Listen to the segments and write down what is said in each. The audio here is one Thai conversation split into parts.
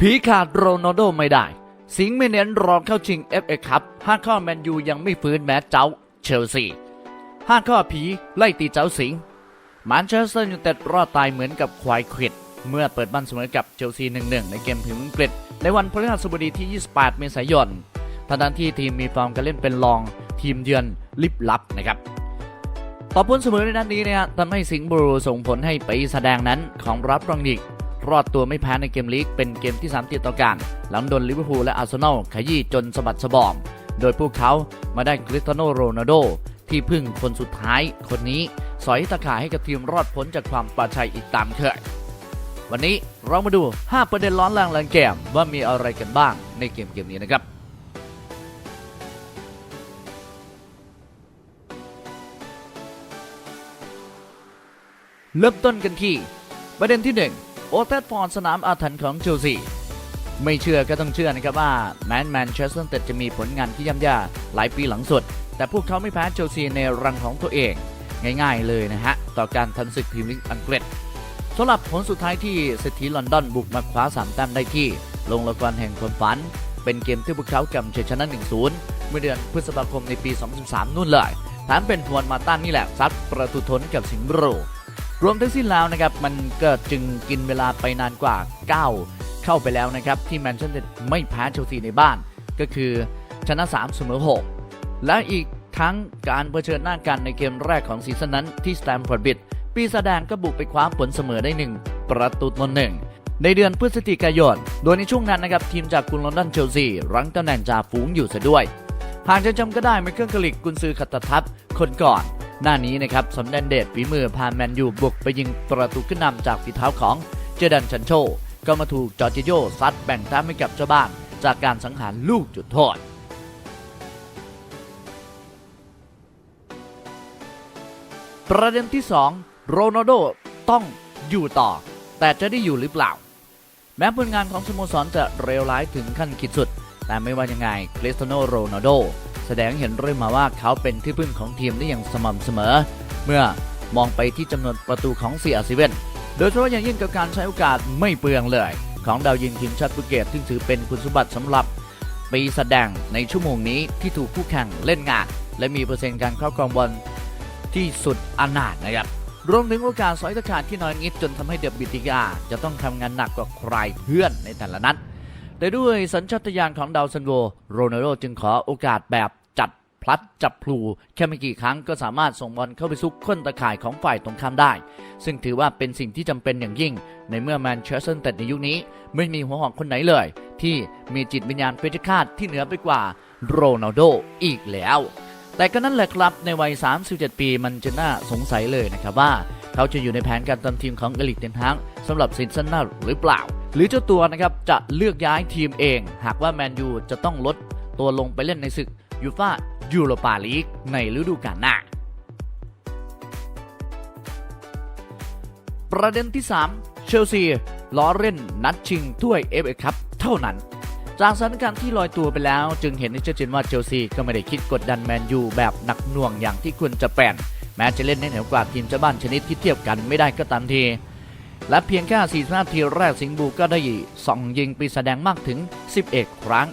ผีขาดโรนัลโดไม่ได้ สิงห์ไม่เน้นรองเข้าชิง FA คัพห้าข้อแมนยูยังไม่ฟื้นแม้เจ้าเชลซีห้าข้อผีไล่ตีเจ้าสิงห์แมนเชสเตอร์ยูไนเต็ดรอดตายเหมือนกับควายควิด เมื่อเปิดบ้านเสมอกับเชลซี 1-1 ในเกมถึงอังกฤษ ในวันพฤหัสบดีที่ 28 เมษายนทั้งที่ทีมมีฟอร์มการเล่นเป็นรองทีมเยือนลิบลับนะครับต่อผลเสมอในนัดนี้นะฮะทำให้สิงห์บลูส่งผลให้ไปแสดงนั้นของรับรองลีก รอดตัวไม่แพ้ในเกมลีกเป็นเกมที่ 3 ติดต่อกันหลังโดนลิเวอร์พูลและอาร์เซนอลขยี้จนสะบัดสะบอม โดยพวกเขามาได้คริสเตียโนโรนัลโดที่พึ่งคนสุดท้ายคนนี้ สอยตะข่ายให้กับทีมรอดพ้นจากความปราชัยอีกตามเคยวันนี้เรามาดู 5 ประเด็นร้อนแรงแรงเกมว่ามีอะไรกันบ้างในเกมเกมนี้นะครับเริ่มต้นกันที่ ประเด็นที่ 1 โอเทสฟอร์ดสนามอาถรรพ์ของเชลซีไม่เชื่อก็ต้องเชื่อนะครับว่าแมนแมนเชสเตอร์ยูไนเต็ดจะมีผลงานที่ย่ำแย่หลายปีหลังสุด แต่พวกเขาไม่แพ้เชลซีในรังของตัวเอง ง่ายๆเลยนะฮะ ต่อการทันศึกพรีเมียร์ลีกอังกฤษสำหรับผลสุดท้ายที่เศรษฐีลอนดอนบุกมาคว้า3แต้มได้ที่ลงละกรแห่งความฝัน เป็นเกมที่พวกเขากำชัยชนะ 1-0 เมื่อเดือนพฤษภาคมในปี 2013 นู่นเลยแถมเป็นทวนมาต้านนี่แหละซัดประตูทนกับสิงห์บรู รวมทั้งสิ้นแล้วนะครับมันก็จึงกินเวลาไปนานกว่า 9 เข้าไปแล้วนะครับ ที่แมนเชสเตอร์ไม่แพ้เชลซีในบ้าน ก็คือชนะ3เสมอ6 และอีกทั้งการเผชิญหน้ากันในเกมแรกของซีซั่นนั้นที่สแตมฟอร์ดบิดปีศาจแดงก็บุกไปคว้าผลเสมอได้ 1 ประตูต่อหนึ่งในเดือนพฤศจิกายน โดยในช่วงนั้นนะครับทีมจากกรุงลอนดอนเชลซีรั้งตำแหน่งจ่าฝูงอยู่ซะด้วย หากจะจำก็ได้ไมเคิลกลิกกุนซือขัตทัพคนก่อน หน้านี้นะครับสมเด็จเดชฝีมือพาแมนยูบุกไปยิงประตูขึ้นนำจากฝีเท้าของเจดันชันโช ก็มาถูกจอร์จิโยซัดแบ่งแต้มให้กับเจ้าบ้าน จากการสังหารลูกจุดโทษประเด็นที่ 2 โรนัลโดต้องอยู่ต่อ แต่จะได้อยู่หรือเปล่า แม้ผลงานของสโมสรจะเลวร้ายถึงขั้นขีดสุด แต่ไม่ว่ายังไงคริสเตียโนโรนัลโด แสดงเห็นเรื่อยมาว่าเขาเป็นที่พึ่งของทีมได้อย่างสม่ำเสมอ เมื่อมองไปที่จำนวนประตูของเซียซิเวนโดยเฉพาะอย่างยิ่งกับการใช้โอกาสไม่เปลืองเลย ของดาวยิงทีมชาติโปรตุเกสซึ่งถือเป็นคุณสมบัติสำหรับปีแสดงในชั่วโมงนี้ที่ถูกคู่แข่งเล่นงาน และมีเปอร์เซ็นต์การครอบครองบอลที่สุดอนาถนะครับรวมถึงโอกาสสอยตะขาดที่น้อยนิดจนทำให้เดบิติกาจะต้องทำงานหนักกว่าใครเพื่อนในแต่ละนัดแต่ด้วยสัญชาตญาณของดาวซันโวโรนัลโดจึงขอโอกาสแบบ พลัดจับพลูแค่ไม่กี่ครั้งก็สามารถส่งบอลเข้าไปซุกค้นตะข่ายของฝ่ายตรงข้ามได้ ซึ่งถือว่าเป็นสิ่งที่จำเป็นอย่างยิ่ง ในเมื่อแมนเชสเตอร์ยูนเต็ดในยุคนี้ ไม่มีหัวหอกคนไหนเลย ที่มีจิตวิญญาณเพชฌฆาตที่เหนือไปกว่าโรนัลโดอีกแล้ว แต่ก็นั่นแหละครับในวัย 37 ปีมันจะน่าสงสัยเลยนะครับว่า เขาจะอยู่ในแผนการทำทีมของเอลิกเทนฮังสำหรับซีซั่นหน้าหรือเปล่า หรือเจ้าตัวนะครับจะเลือกย้ายทีมเอง หากว่าแมนยูจะต้องลดตัวลงไปเล่นในศึกยูฟา ยูโรปาลีกในฤดูกาลหน้า ประเด็นที่ 3 เชลซีล้อเล่นนัดชิงถ้วยเอฟเอคัพเท่านั้น จากสถานการณ์ที่ลอยตัวไปแล้ว จึงเห็นได้ชัดเจนว่าเชลซีก็ไม่ได้คิดกดดันแมนยูแบบหนักหน่วงอย่างที่ควรจะเป็นแม้จะเล่นในเหนือกว่าทีมเจ้าบ้านชนิดที่เทียบกันไม่ได้ก็ตามที และเพียงแค่45นาทีแรกสิงบูก็ได้ส่องยิงปีแสดงมากถึง 11 ครั้ง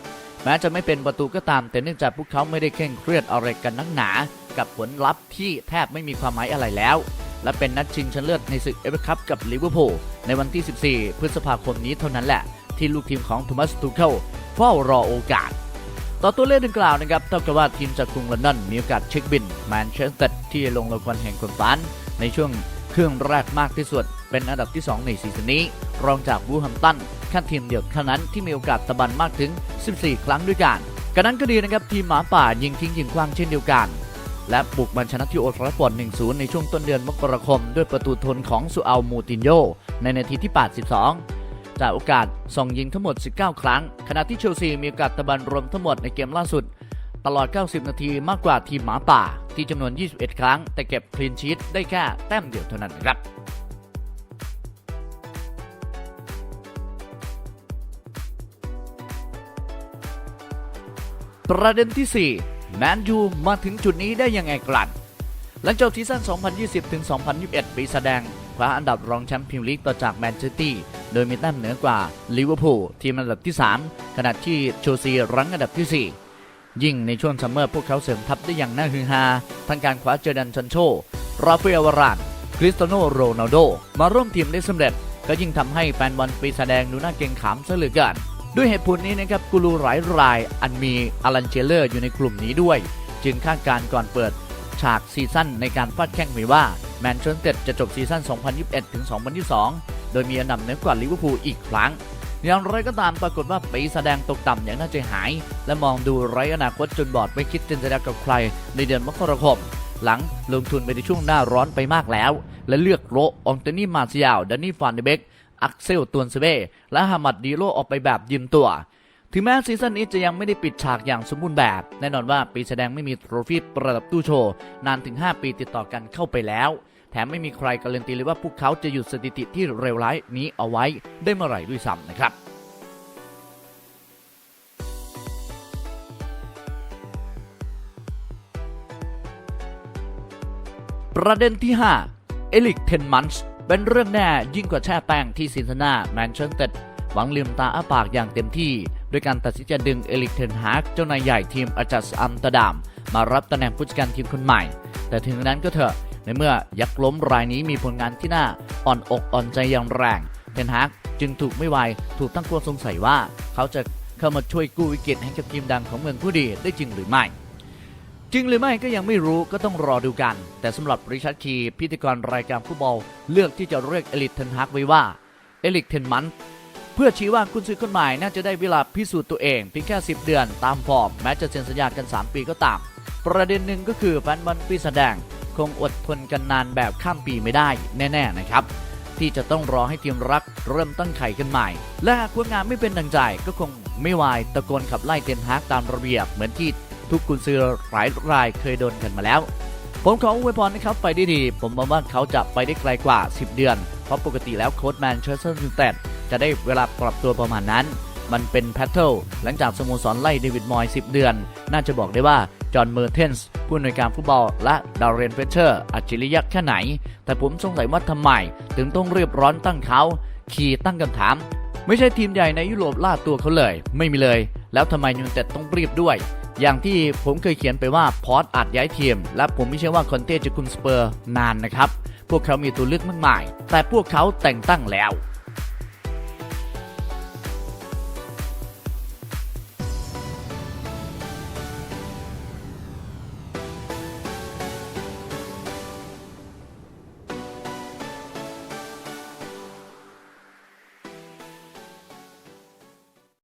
แม้จะไม่เป็นประตูก็ตาม แต่เนื่องจากพวกเขาไม่ได้เคร่งเครียดอะไรกันนักหนา กับผลลัพธ์ที่แทบไม่มีความหมายอะไรแล้ว และเป็นนัดชิงชนะเลิศในศึกเอฟเอคัพกับลิเวอร์พูลในวันที่ 14 พฤษภาคมนี้เท่านั้นแหละ ที่ลูกทีมของโทมัสตูเคิลเฝ้ารอโอกาส ต่อตัวเลขดังกล่าวนะครับเท่ากับว่าทีมจากกรุงลอนดอนมีโอกาสเช็คบินแมนเชสเตอร์ที่ลงรางวัลแห่งคนฝันในช่วงครื่งแรกมากที่สุด เป็นอันดับที่ 2 ในซีซั่นนี้ รองจากบูฮัมตัน แค่ทีมเดียวเท่านั้นที่มีโอกาสตะบันมากถึง 14 ครั้งด้วยกันกระนั้นก็ดีนะครับทีมหมาป่ายิงทิ้งยิงคว้างเช่นเดียวกัน และบุกมันชนะที่โอทราฟอร์ด1-0 ในช่วงต้นเดือนมกราคม ด้วยประตูทนของซูอัลมูตินโยในนาทีที่ 82 จากโอกาสส่งยิงทั้งหมด 19 ครั้ง ขณะที่เชลซีมีโอกาสตะบันรวมทั้งหมดในเกมล่าสุด ตลอด 90 นาทีมากกว่าทีมหมาป่า ที่จำนวน 21 ครั้ง แต่เก็บคลีนชีตได้แค่แต้มเดียวเท่านั้นนะครับ ประเด็นที่ 4 แมนยูมาถึงจุดนี้ได้ยังไงกลันหลังจบซีซั่น 2020ถึง2021 ปีแสดงคว้าอันดับรองแชมป์พรีเมียร์ลีกต่อจากแมนเชสเตอร์โดยมีแต้มเหนือกว่าลิเวอร์พูลทีมอันดับที่ 3 ขณะที่เชลซีรั้งอันดับที่ 4 ยิ่งในช่วงซัมเมอร์พวกเขาเสริมทัพได้อย่างน่าฮือฮาทั้งการคว้าเจอร์แดันชันโช ราฟาเอลวารานคริสเตโนโรนัลโด มาร่วมทีมได้สำเร็จ ก็ยิ่งทำให้แฟนบอลปีศาจแดงดูน่าเกงขามซะเหลือเกิน ด้วยเหตุผลนี้นะครับกูรูหลายรายอันมีอลันเจเลอร์อยู่ในกลุ่มนี้ด้วย จึงคาดการณ์ก่อนเปิดฉากซีซั่นในการฟาดแข่งไว้ว่าแมนเชสเตอร์จะจบซีซั่น 2021ถึง2022 โดยมีอันดับเหนือกว่าลิเวอร์พูลอีกครั้ง อย่างไรก็ตามปรากฏว่าปีแสดงตกต่ำอย่างน่าใจหาย และมองดูไร้อนาคตจนบอดไม่คิดจะจะกับใครในเดือนมกราคม หลังลงทุนไปในช่วงหน้าร้อนไปมากแล้ว และเลือกโรองเตนี่มาซิยาวดานี่ฟานเดเบก อักเซลตวนเซเบและฮามัดดีโลออกไปแบบยืมตัว ถึงแม้ซีซั่นนี้จะยังไม่ได้ปิดฉากอย่างสมบูรณ์แบบ แน่นอนว่าปีแสดงไม่มีโทรฟี่ประดับตู้โชว์ นานถึง 5 ปีติดต่อกันเข้าไปแล้ว แถมไม่มีใครการันตีเลยว่าพวกเขาจะหยุดสถิติที่เลวร้ายนี้เอาไว้ได้เมื่อไหร่ด้วยซ้ำนะครับประเด็นที่ 5 เอลิก เทนมันส์ เป็นเรื่องแน่ยิ่งกว่าแช่แป้งที่ซินซานาแมนเชสเตอร์หวังลืมตาอ้าปากอย่างเต็มที่ด้วยการตัดสินใจดึงเอลิกเทนฮากเจ้านายใหญ่ทีมอาจัสอัมตอร์ดัมมารับตำแหน่งผู้จัดการทีมคนใหม่ แต่ถึงนั้นก็เถอะในเมื่อยักษ์ล้มรายนี้มีผลงานที่น่าอ่อนอกอ่อนใจอย่างแรง เทนฮากจึงถูกไม่ไวถูกตั้งข้อสงสัยว่า เขาจะเข้ามาช่วยกู้วิกฤตให้กับทีมดังของเมืองผู้ดีได้จริงหรือไม่ จริงหรือไม่ก็ยังไม่รู้ก็ต้องรอดูกัน แต่สำหรับริชาร์ดคีพิธีกรรายการฟุตบอลเลือกที่จะเรียกเอลิกเทนฮักไว้ว่าเอลิกเทนมันเพื่อชี้ว่าคุณซื้อคนใหม่น่าจะได้เวลาพิสูจน์ตัวเองเพียงแค่ 10 เดือนตามฟอร์มแม้จะเซ็นสัญญากัน 3 ปีก็ตาม ประเด็นหนึ่งก็คือแฟนบอลปีแสดง คงอดทนกันนานแบบข้ามปีไม่ได้แน่ ๆนะครับ ที่จะต้องรอให้ทีมรักเริ่มตั้งไข่กันใหม่ และหากผลงานไม่เป็นดังใจก็คงไม่วายตะโกนขับไล่เทนฮากตามระเบียบเหมือนที่ ทุกกุนซือหลายรายเคยโดนกันมาแล้ว ผมขออวยพรนะครับไปได้ดี ผมมองว่าเขาจะไปได้ไกลกว่า 10 เดือน เพราะปกติแล้วโค้ชแมนเชสเตอร์ยูไนเต็ดจะได้เวลาปรับตัวประมาณนั้น มันเป็นแพทเทิลหลังจากสโมสรไล่เดวิดมอยส์10 เดือน น่าจะบอกได้ว่าจอห์นเมอร์เทนส์ผู้อำนวยการฟุตบอลและดารเรนเฟเชอร์อัจฉริยะแค่ไหน แต่ผมสงสัยว่าทำไม ถึงต้องเรียบร้อนตั้งเขาขี่ตั้งคำถาม ไม่ใช่ทีมใหญ่ในยุโรปล่าตัวเขาเลย ไม่มีเลย แล้วทำไมยูไนเต็ดต้องรีบด้วย อย่างที่ผมเคยเขียนไปว่าพอร์ตอาจย้ายทีม และผมไม่เชื่อว่าคอนเต้จะคุมสเปอร์นานนะครับ พวกเขามีตัวเลือกมากมาย แต่พวกเขาแต่งตั้งแล้ว